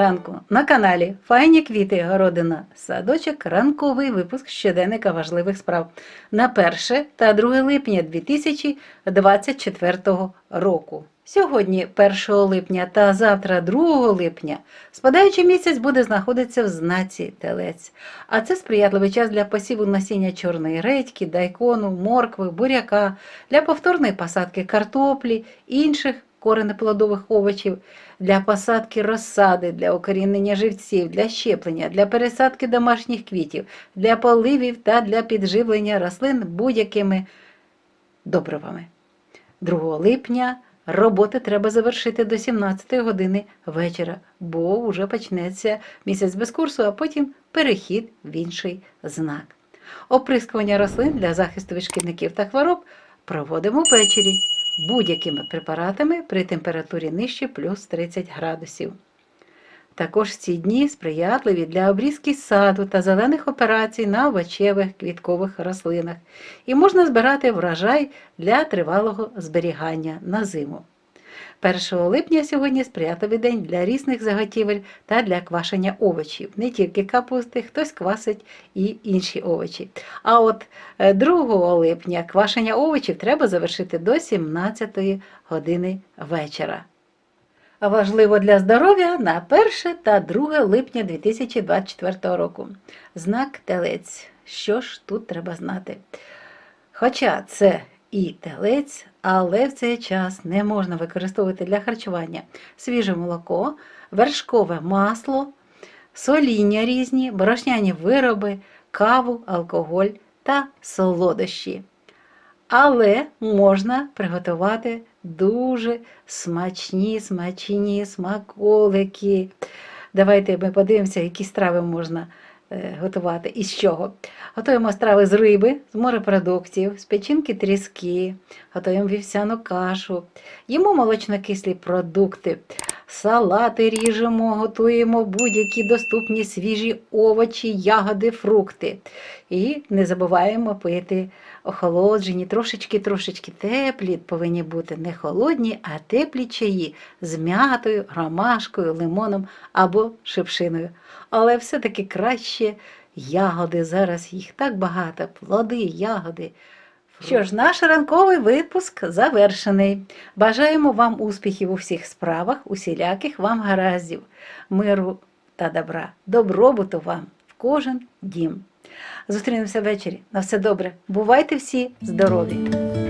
ранку на каналі Файні квіти Городина Садочок. Ранковий випуск щоденника важливих справ на 1 та 2 липня 2024 року. Сьогодні, 1 липня та завтра, 2 липня, спадаючий місяць буде знаходитися в знаці телець. А це сприятливий час для посіву насіння чорної редьки, дайкону, моркви, буряка, для повторної посадки картоплі, інших коренеплодових овочів, для посадки розсади, для укорінення живців, для щеплення, для пересадки домашніх квітів, для поливів та для підживлення рослин будь-якими добривами. 2 липня роботи треба завершити до 17 години вечора, бо вже почнеться місяць без курсу, а потім перехід в інший знак. Оприскування рослин для захисту від шкідників та хвороб проводимо ввечері будь-якими препаратами при температурі нижче плюс 30 градусів. Також ці дні сприятливі для обрізки саду та зелених операцій на овочевих квіткових рослинах і можна збирати врожай для тривалого зберігання на зиму. 1 липня сьогодні сприятливий день для різних заготівель та для квашення овочів. Не тільки капусти, хтось квасить і інші овочі. А от е, 2 липня квашення овочів треба завершити до 17 години вечора. Важливо для здоров'я на 1 та 2 липня 2024 року. Знак телець. Що ж тут треба знати? Хоча це і телець, але в цей час не можна використовувати для харчування свіже молоко, вершкове масло, соління різні, борошняні вироби, каву, алкоголь та солодощі. Але можна приготувати дуже смачні, смачні смаколики. Давайте ми подивимося, які страви можна готувати і з чого. Готуємо страви з риби, з морепродуктів, з печінки тріски, готуємо вівсяну кашу, їмо молочнокислі продукти, салати ріжемо, готуємо будь-які доступні свіжі овочі, ягоди, фрукти. І не забуваємо пити охолоджені, трошечки-трошечки теплі повинні бути не холодні, а теплі чаї з м'ятою, ромашкою, лимоном або шипшиною. Але все-таки краще ягоди. Зараз їх так багато, плоди, ягоди. Що ж, наш ранковий випуск завершений. Бажаємо вам успіхів у всіх справах, усіляких вам гараздів, миру та добра, добробуту вам в кожен дім. Зустрінемося ввечері. На все добре. Бувайте всі здорові!